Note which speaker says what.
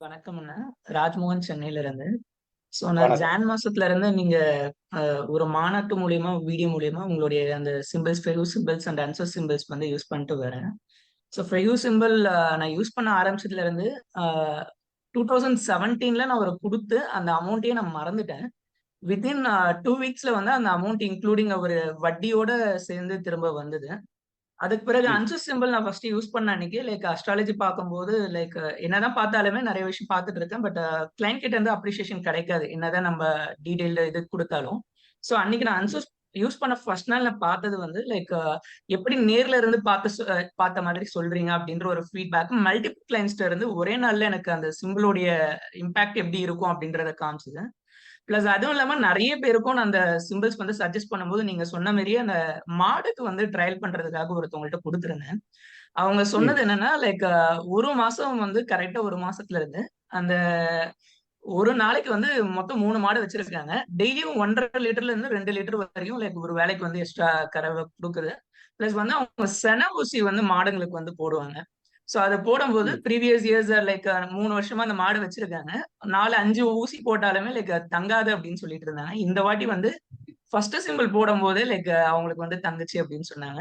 Speaker 1: வணக்கம்ண்ணா. ராஜ்மோகன் சென்னையில இருந்து. ஸோ நான்
Speaker 2: வணக்கம்.
Speaker 1: ஜான் மாசத்துல இருந்து நீங்க ஒரு மாநாட்டு மூலியமா, வீடியோ மூலியமா உங்களுடைய அந்த சிம்பிள்ஸ், ஃபெகு சிம்பிள்ஸ் அண்ட் ஆன்சர் சிம்பிள்ஸ் வந்து யூஸ் பண்ணிட்டு வரேன். ஸோ ஃபெகு சிம்பிள் நான் யூஸ் பண்ண ஆரம்பிச்சதுல இருந்து அ 2017ல நான் ஒரு குடுத்து அந்த அமௌண்ட்டயே நான் மறந்துட்டேன். வித்தின் 2 வீக்ஸ்ல வந்து அந்த அமௌண்ட் இன்க்ளூடிங் ஒரு வட்டியோட சேர்ந்து திரும்ப வந்தது. அதுக்கு பிறகு
Speaker 2: ம்.
Speaker 1: அன்சர் சிம்பிள் நான் ஃபர்ஸ்ட் யூஸ் பண்ண அன்னைக்கு லைக் அஸ்ட்ராலஜி பார்க்கும்போது லைக் என்னதான் பார்த்தாலுமே நெறைய விஷயம் பார்த்துட்டு இருக்கேன். பட் கிளையன்ட் கிட்ட இருந்து அப்ரிசியேஷன் கிடைக்காது. என்னதான் நம்ம டீடைல்டு இது குடுத்தாலும். ஸோ அன்னைக்கு நான் அன்சர் யூஸ் பண்ண ஃபர்ஸ்ட் நாள் நான் பார்த்தது வந்து லைக் எப்படி நேர்ல இருந்து பார்த்த பார்த்த மாதிரி சொல்றீங்க அப்படின்ற ஒரு ஃபீட்பேக் மல்டிபிள் கிளையண்ட்ஸ்ட்ட இருந்து ஒரே நாள்ல எனக்கு அந்த சிம்பிளோடைய இம்பாக்ட் எப்படி இருக்கும் அப்படின்றத காமிச்சது. பிளஸ் அதுவும் இல்லாம நெறைய பேருக்கும் நான் அந்த சிம்பிள்ஸ் வந்து சஜெஸ்ட் பண்ணும்போது நீங்க சொன்ன மாரியே அந்த மாடுக்கு வந்து ட்ரையல் பண்றதுக்காக ஒருத்தவங்கள்ட்ட குடுத்திருந்தேன். அவங்க சொன்னது. என்னன்னா லைக் 1 மாசம் வந்து கரெக்ட்டா 1 மாசத்துல இருந்து அந்த ஒரு நாளைக்கு வந்து மொத்தம் 3 மாடு வச்சிருக்காங்க. டெய்லியும் 1 1/2 லிட்டர்ல இருந்து 2 லிட்டர் வரையும் லைக் ஒரு வேளைக்கு வந்து எக்ஸ்ட்ரா கறவை குடுக்குது. பிளஸ் வந்து அவங்க சென ஊசி வந்து மாடுங்களுக்கு வந்து போடுவாங்க. ஸோ அத போடும்போது. ப்ரீவியஸ் இயர்ஸ் லைக் 3 வருஷமா அந்த மாடு வச்சிருக்காங்க. 4, 5 ஊசி போட்டாலுமே லைக் தங்காது அப்படின்னு சொல்லிட்டு இருந்தாங்க. இந்த வாட்டி வந்து ஃபர்ஸ்ட் சிம்பிள் போடும்போதே லைக் அவங்களுக்கு வந்து தங்குச்சு அப்படின்னு சொன்னாங்க.